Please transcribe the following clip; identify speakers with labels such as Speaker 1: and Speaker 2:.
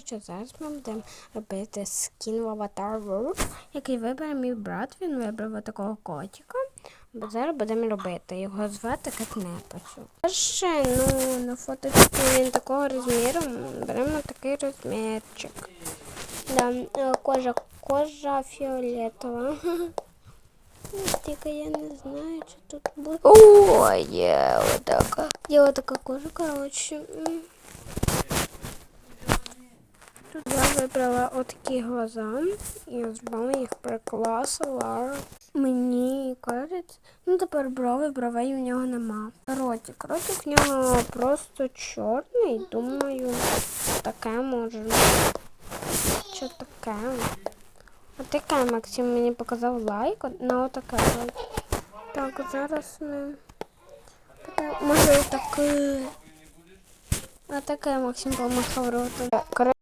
Speaker 1: що зараз ми будемо робити скін в аватар World, який вибере мій брат. Він вибрав такого котика. Бо зараз будемо робити. Його звати Кетнепасу. Перше, ну, на фоточці він такого розміру. Беремо такий розмірчик. Да, е, кожа, кожа фіолетова. Тільки я не знаю, чи тут буде. О, є отака. Є отака кожа, коротше. М. Тут я вибрала отакі глаза і з вами їх прикласила. Мені кажеться, ну тепер брови, бровей у нього нема. Ротик. Ротик у нього просто чорний. Думаю, таке може. Що таке? Отаке Максим мені показав лайк на отаке. Так, зараз ми. Може отаке. Отаке Максим помахав ротом.